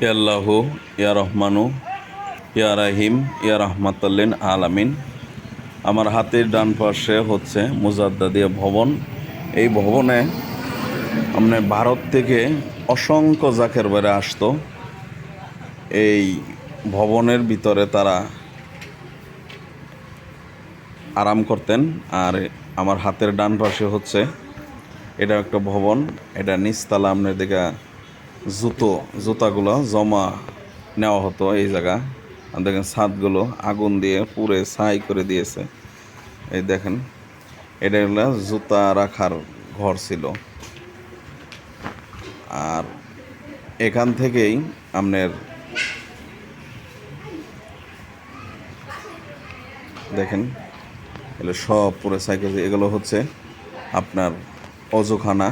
ইয়া আল্লাহু, ইয়া রহমানু, ইয়া রাহিম, ইয়া রহমাতাল্লিন আলামিন। আমার হাতের ডান পাশে হচ্ছে মুজাদ্দাদিয়া ভবন। এই ভবনে আমরা ভারত থেকে অসংখ্য জাকের বাইরে আসতো। এই ভবনের ভিতরে তারা আরাম করতেন। আর আমার হাতের ডান পাশে হচ্ছে এটা একটা ভবন। এটা নিচতলা, আপনার দিকে জুতো, জুতাগুলো জমা নেওয়া হতো এই জায়গা। দেখেন ছাদগুলো আগুন দিয়ে পুরে ছাই করে দিয়েছে। এই দেখেন, এটা হলো জুতা রাখার ঘর ছিল। আর এখান থেকেই আপনার দেখেন, এগুলো সব পুরো সাইকেল, এগুলো হচ্ছে আপনার অজুখানা।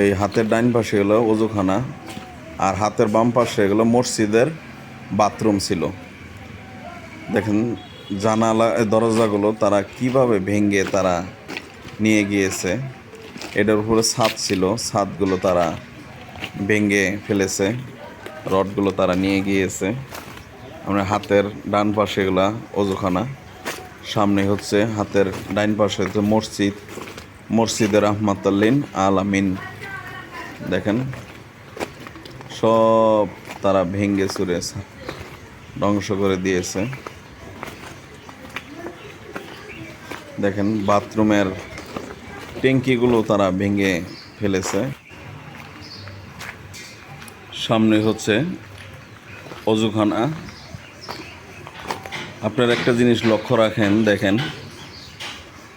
এই হাতের ডাইন পাশে হলো অজুখানা আর হাতের বাম পাশে এগুলো মসজিদের বাথরুম ছিল। দেখেন জানালা দরজাগুলো তারা কীভাবে ভেঙে তারা নিয়ে গিয়েছে, এটার উপরে ছাদ ছিল, ছাদগুলো তারা ভেঙে ফেলেছে, রডগুলো তারা নিয়ে গিয়েছে। আমরা হাতের ডান পাশে এগুলা অজুখানা সামনে হচ্ছে হাতের ডাইন পাশে হচ্ছে মসজিদ, মসজিদের রহমাতাল্লিন আল আমিন দেখেন। সব তারা ভেঙ্গে চুরে ধ্বংস করে দিয়েছে। দেখেন, বাথরুমের ট্যাঙ্কিগুলো তারা ভেঙে ফেলেছে। সামনে হচ্ছে অজুখানা। আপনার একটা জিনিস লক্ষ্য রাখেন, দেখেন,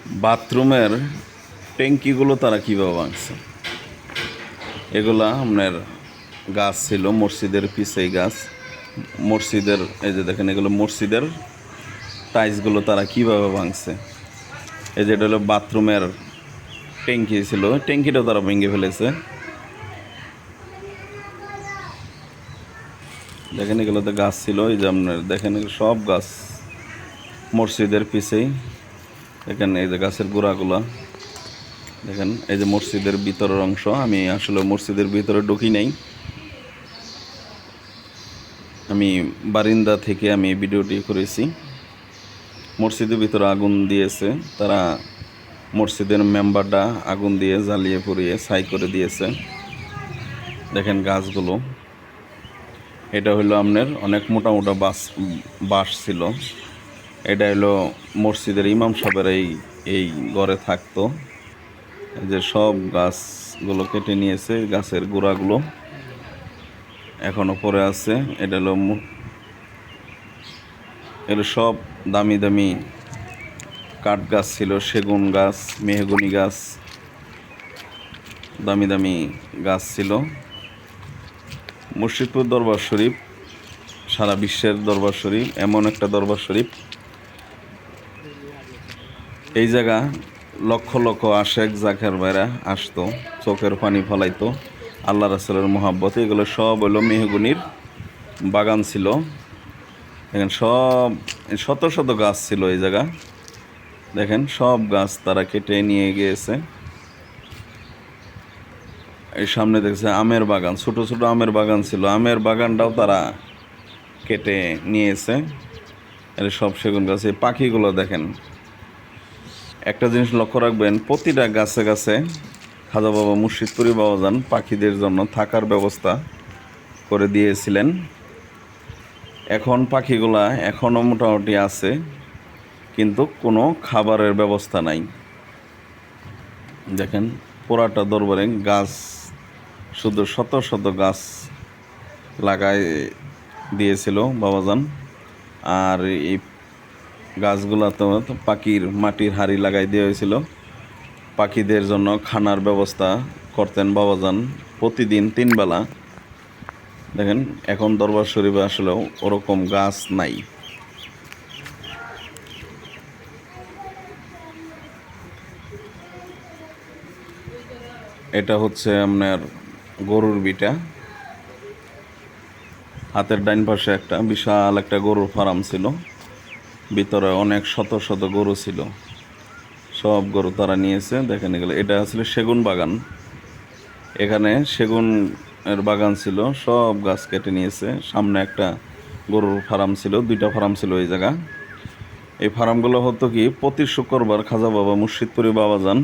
বাথরুমের ট্যাঙ্কিগুলো তারা কীভাবে ভাঙছে। এগুলা আপনার গাছ ছিল, মসজিদের পিছেই গাছ। মসজিদের, এই যে দেখেন এগুলো মসজিদের টাইলসগুলো তারা কীভাবে ভাঙছে। এই যে এটা হলো বাথরুমের ট্যাঙ্কি ছিল ট্যাঙ্কিটাও তারা ভেঙে ফেলেছে। দেখেন এগুলোতে গাছ ছিল, এই যে আপনার দেখেন সব গাছ মসজিদের পিছেই। দেখেন এই যে গাছের গোড়াগুলা। দেখেন, এই যে মসজিদের ভিতরের অংশ, আমি আসলে মসজিদের ভিতরে ঢুকি নাই। আমি বারিন্দা থেকে আমি ভিডিওটি করেছি। মসজিদের ভিতরে আগুন দিয়েছে, তারা মসজিদের মেম্বারটা আগুন দিয়ে জ্বালিয়ে পুড়িয়ে ছাই করে দিয়েছে। দেখেন গাছগুলো। এটা হলো আপনার অনেক মোটা মোটা বাস বাস ছিল। এটা হলো মসজিদের ইমাম সাহেবের এই এই ঘরে থাকতো। যে সব গাছগুলো কেটে নিয়েছে, গাছের গোড়াগুলো। এখনও পড়ে আছে, এটা হলো এগুলো সব দামি দামি কাঠ গাছ ছিল, সেগুন গাছ, মেহগুনি গাছ, দামি দামি গাছ ছিল। মুর্শিদপুর দরবার শরীফ, সারা বিশ্বের দরবার শরীফ, এমন একটা দরবার শরীফ। এই জায়গা লক্ষ লক্ষ আশেক জাকের বাইরা আসতো, চোখের পানি ফলাইতো। আল্লাহ রাসুলের মোহাব্বত, এগুলো সব হলো মেহগুনির বাগান ছিল। দেখেন সব, শত শত গাছ ছিল এই জায়গা। দেখেন সব গাছ তারা কেটে নিয়ে গিয়েছে। এই সামনে দেখছে আমের বাগান, ছোট ছোট আমের বাগান ছিল। আমের বাগানটাও তারা কেটে নিয়েছে। এর সব সেগুন গাছ, এই পাখিগুলো দেখেন একটা জিনিস লক্ষ্য রাখবেন, প্রতিটা গাছে গাছে খাজা বাবা মুর্শিদপুরি বাবাজান পাখিদের জন্য থাকার ব্যবস্থা করে দিয়েছিলেন। এখন পাখিগুলা এখনও মোটামুটি আছে, কিন্তু কোনো খাবারের ব্যবস্থা নাই। দেখেন, পোড়াটা দরবারে গাছ, শুধু শত শত গাছ লাগাই দিয়েছিল বাবাজান আর এই গাছগুলোতে পাখির মাটির হাড়ি লাগাই দেওয়া হয়েছিল। পাখিদের জন্য খানার ব্যবস্থা করতেন বাবাজান প্রতিদিন তিন বেলা। দেখেন, এখন দরবার শরীফে আসলেও ওরকম গাছ নাই। এটা হচ্ছে আপনার গরুর বিটা। হাতের ডাইন পাশে একটা বিশাল একটা গরুর ফার্ম ছিল। ভিতরে অনেক শত শত গরু ছিল। সব গরু তারা নিয়েছে। দেখেন এগুলো, এটা আসলে সেগুন বাগান। এখানে সেগুন এর বাগান ছিল, সব গাছ কেটে নিয়েছে। সামনে একটা গরুর ফার্ম ছিল, দুইটা ফার্ম ছিল এই জায়গা। এই ফার্মগুলো হতো কি, প্রতি শুক্রবার খাজা বাবা মুর্শিদপুরি বাবা যান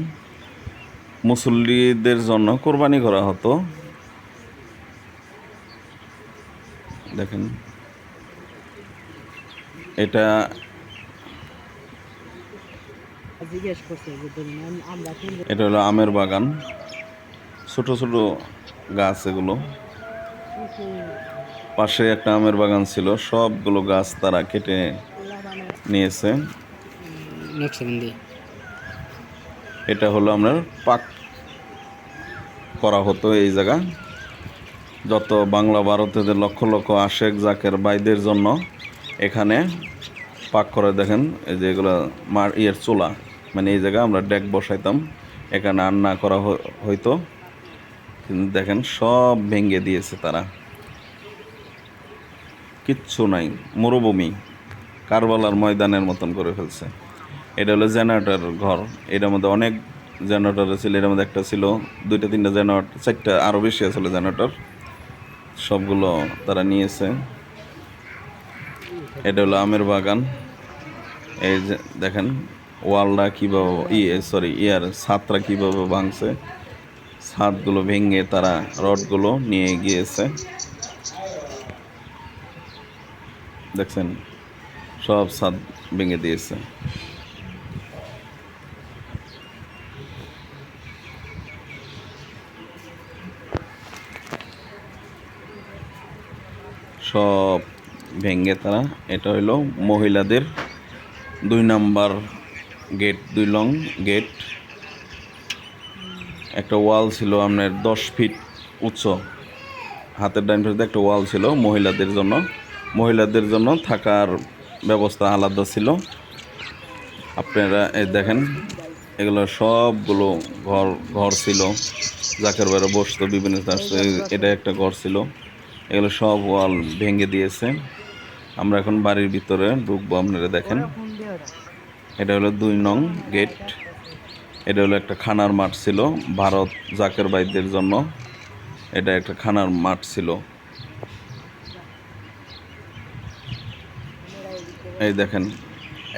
মুসল্লিদের জন্য কোরবানি করা হতো। দেখেন, এটা জিজ্ঞেস করছে যে আমরা এটা হলো আমের বাগান। ছোট ছোট গাছ এগুলো। পাশে একটা আমের বাগান ছিল সবগুলো গাছ তারা কেটে নিয়েছে। এটা হলো আপনার পাক করা হতো এই জায়গা। যত বাংলা ভারতের লক্ষ লক্ষ আশেক জাকের বাইদের জন্য এখানে পাক করে দেখেন এই যে এগুলো মার ইয়ের চোলা। মানে এই জায়গা আমরা ডেক বসাইতাম। এখানে রান্না করা হইতো। কিন্তু দেখেন সব ভেঙে দিয়েছে তারা। কিচ্ছু নাই, মরুভূমি। কারবালার ময়দানের মতন করে ফেলছে। এটা হলো জেনারেটর ঘর। এটার মধ্যে অনেক জেনারেটর ছিল। এটার মধ্যে একটা ছিল, দুইটা, তিনটা জেনারেটর, চারটা আরও বেশি আসলে জেনারেটর। সবগুলো তারা নিয়েছে। এটা হলো আমের বাগান। এই দেখেন ওয়ালটা কীভাবে ইয়ে সরি ইয়ার ছাদটা কীভাবে ভাঙছে, ছাদগুলো ভেঙে তারা রডগুলো নিয়ে গিয়েছে। দেখছেন? সব ছাদ ভেঙে দিয়েছে। সব ভেঙে তারা, এটা হইল মহিলাদের দুই নাম্বার গেট দুই লং গেট। একটা ওয়াল ছিল আপনার দশ ফিট উচ্চ। হাতের ডাইন পাশে একটা ওয়াল ছিল মহিলাদের জন্য। মহিলাদের জন্য থাকার ব্যবস্থা আলাদা ছিল। আপনারা এই দেখেন, এগুলো সবগুলো ঘর ঘর ছিল। জাকের বাইরে বসতো, বিভিন্ন এটা একটা ঘর ছিল। এগুলো সব ওয়াল ভেঙে দিয়েছে। আমরা এখন বাড়ির ভিতরে ঢুকবো, আপনারা দেখেন। এটা হলো দুই নং গেট। এটা হলো একটা খানার মাঠ ছিল, ভারত জাকের বাইদের জন্য। এটা একটা খানার মাঠ ছিল। এই দেখেন,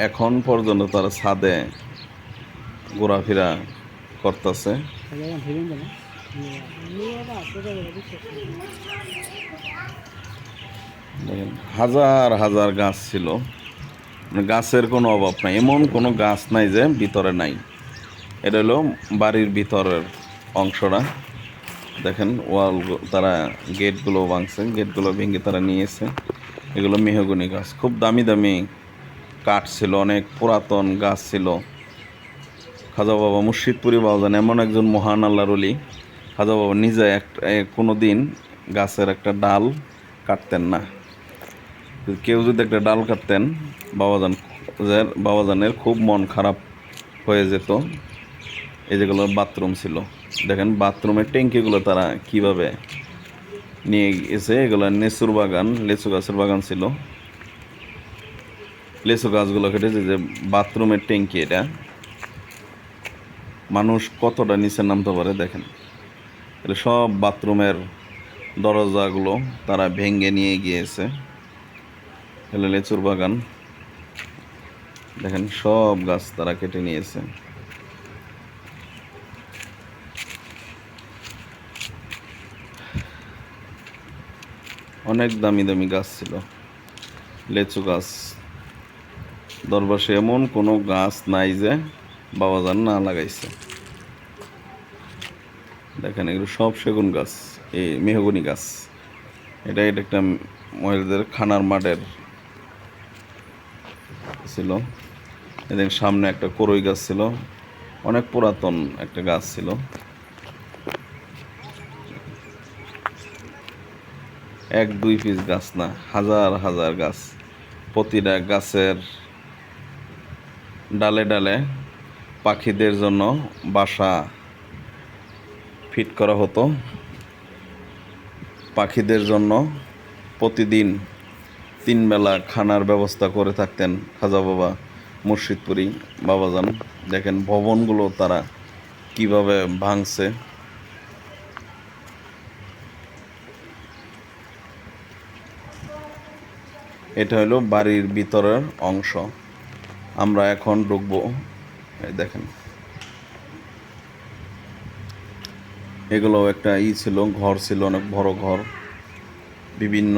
এখন পর্যন্ত তারা ছাদে ঘোরাফেরা করতেছে। হাজার হাজার গাছ ছিল। গাছের কোনো অভাব নাই। এমন কোনো গাছ নাই যে ভিতরে নাই। এটা হলো বাড়ির ভিতরের অংশটা। দেখেন, ওয়াল তারা গেটগুলো ভাঙছে। গেটগুলো ভেঙে তারা নিয়েছে। এগুলো মেহগুনি গাছ। খুব দামি দামি কাঠ ছিল, অনেক পুরাতন গাছ ছিল। খাজা বাবা মুর্শিদপুরি বাবাজান এমন একজন মহান আল্লাহর অলি খাজা বাবা নিজে একটা কোনো দিন গাছের একটা ডাল কাটতেন না। কেউ যদি একটা ডাল কাটতেন, বাবাজান বাবাজানের খুব মন খারাপ হয়ে যেত। এই যেগুলো বাথরুম ছিল। দেখেন বাথরুমের ট্যাঙ্কিগুলো তারা কীভাবে নিয়ে গেছে। এগুলো নেচুর বাগান, লেচু গাছের বাগান ছিল। লেচু গাছগুলো কেটেছে যে বাথরুমের ট্যাঙ্কি এটা। মানুষ কতটা নিচে নামতে পারে দেখেন। এটা সব বাথরুমের দরজাগুলো তারা ভেঙে নিয়ে গিয়েছে। হলো লেচুর বাগান। দেখেন, সব গাছ তারা কেটে নিয়েছে। অনেক দামি দামি গাছ ছিল। লেচু গাছ। দরবাসে এমন কোনো গাছ নাই যে বাবাজান না লাগাইছে। দেখেন, এগুলো সব সেগুন গাছ, এই মেহগুনি গাছ। এটা এটা একটা মহিলাদের খানার মাঠের ছিল। এদের সামনে একটা করই গাছ ছিল। অনেক পুরাতন একটা গাছ ছিল। এক, দুই পিস গাছ না, হাজার হাজার গাছ। প্রতিটা গাছের ডালে ডালে পাখিদের জন্য বাসা ফিট করা হতো। পাখিদের জন্য প্রতিদিন তিন বেলা খানার ব্যবস্থা করে থাকতেন খাজা বাবা মুর্শিদপুরি বাবাজান। দেখেন ভবনগুলো তারা কীভাবে ভাঙছে। এটা হলো বাড়ির ভিতরের অংশ। আমরা এখন ঢুকব। দেখেন। এগুলো একটা ই ছিল, ঘর ছিল, অনেক বড় ঘর। বিভিন্ন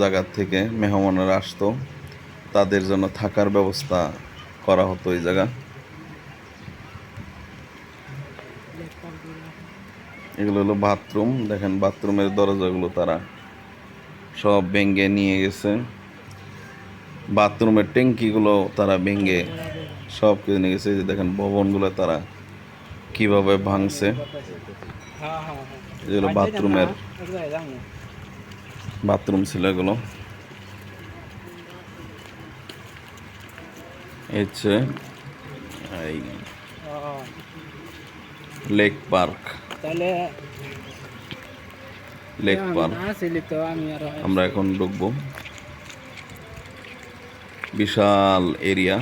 জায়গার থেকে মেহমানেরা আসতো তাদের জন্য থাকার ব্যবস্থা করা হতো এই জায়গা। এগুলো হলো বাথরুম। দেখেন বাথরুমের দরজাগুলো তারা সব ভেঙে নিয়ে গেছে। বাথরুমের ট্যাঙ্কিগুলো তারা ভেঙে সব কিছু নিয়ে গেছে। যে দেখেন ভবনগুলো তারা কীভাবে ভাঙছে। হ্যাঁ হ্যাঁ এগুলো বাথরুমের হ্যাঁ বাথরুম ছিল এগুলো। হচ্ছে এই লেক পার্ক। তাহলে লেক পার্ক। আমরা এখন ঢুকবো। বিশাল এরিয়া।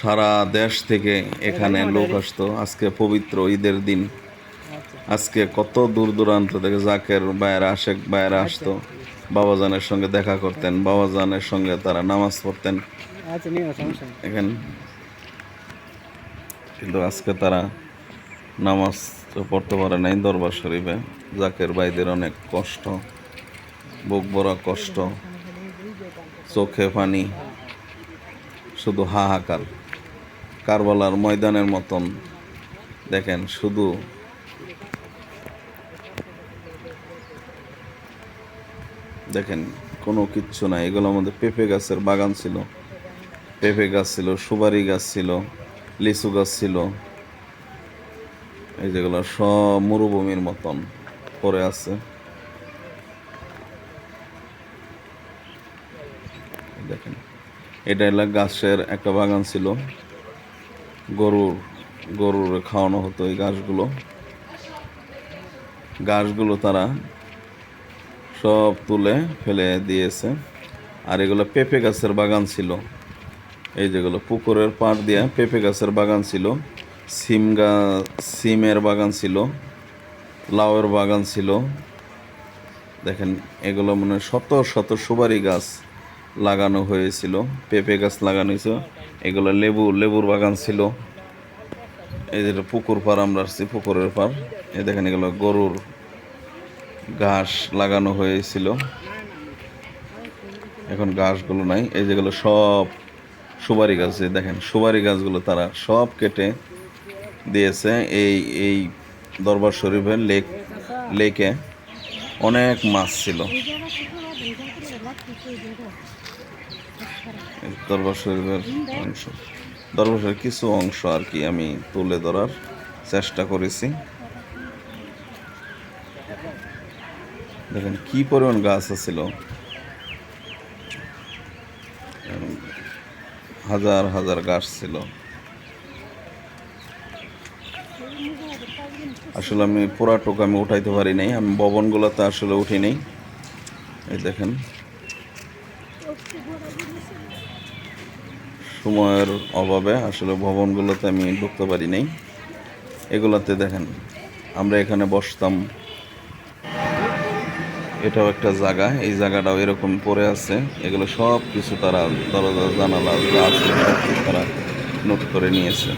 সারা দেশ থেকে এখানে লোক আসতো। আজকে পবিত্র ঈদের দিন। আজকে কত দূর দূরান্ত থেকে জাকের বাইরে আশেক বাইরে আসতো বাবাজানের সঙ্গে দেখা করতেন বাবাজানের সঙ্গে তারা নামাজ পড়তেন। আচ্ছা এখান কিন্তু আজকে তারা নামাজ তো পড়তে পারে নাই দরবার শরীফে। জাকের ভাইদের অনেক কষ্ট বুক ভরা কষ্ট চোখে পানি শুধু হাহাকার। কারবালার ময়দানের মতন দেখেন শুধু দেখেন, কোনো কিচ্ছু নাই। এগুলো আমাদের পেঁপে গাছের বাগান ছিল। পেঁপে গাছ ছিল, সুপারি গাছ ছিল, লিচু গাছ ছিল। এই যেগুলো সব মরুভূমির মতন পড়ে আছে। দেখেন, এটা এলাকা গাছের একটা বাগান ছিল। গরুর গরুর খাওয়ানো হতো এই গাছগুলো। গাছগুলো তারা সব তুলে ফেলে দিয়েছে। আর এগুলো পেঁপে গাছের বাগান ছিল। এই যেগুলো পুকুরের পাড় দিয়া পেঁপে গাছের বাগান ছিল। সিম গা, সিমের বাগান ছিল। লাউয়ের বাগান ছিল। দেখেন, এগুলো মনে শত শত সুপারি গাছ লাগানো হয়েছিল। পেঁপে গাছ লাগানো হয়েছিল এগুলো লেবু, লেবুর বাগান ছিল। এই যেটা পুকুর পাড়, আমরা আসছি পুকুরের পাড়। এই দেখেন এগুলো গরুর ঘাস লাগানো হয়েছিল। এখন ঘাসগুলো নাই। এই যেগুলো সব সুপারি গাছ, এই দেখেন, সুপারি গাছগুলো তারা সব কেটে দিয়েছে এই এই দরবার শরীফের লেক, লেকে। অনেক মাছ ছিল। দরবার শরীফের অংশ। দরবার শরীফের কিছু অংশ আর কি আমি তুলে ধরার চেষ্টা করেছি। দেখেন কি পরিমাণ গাছ ছিল হাজার হাজার গাছ ছিল। আসলে আমি পুরাটুকু আমি উঠাইতে পারি নাই, আমি ভবনগুলোতে আসলে উঠি নেই। এই দেখেন। সময়ের অভাবে আসলে ভবনগুলোতে আমি ঢুকতে পারি নাই। এগুলাতে দেখেন, আমরা এখানে বসতাম। এটাও একটা জায়গা, এই জায়গাটাও এরকম পড়ে আছে। এগুলো সব কিছু তারা দরজা জানালা আছে তারা নোট করে নিয়েছে।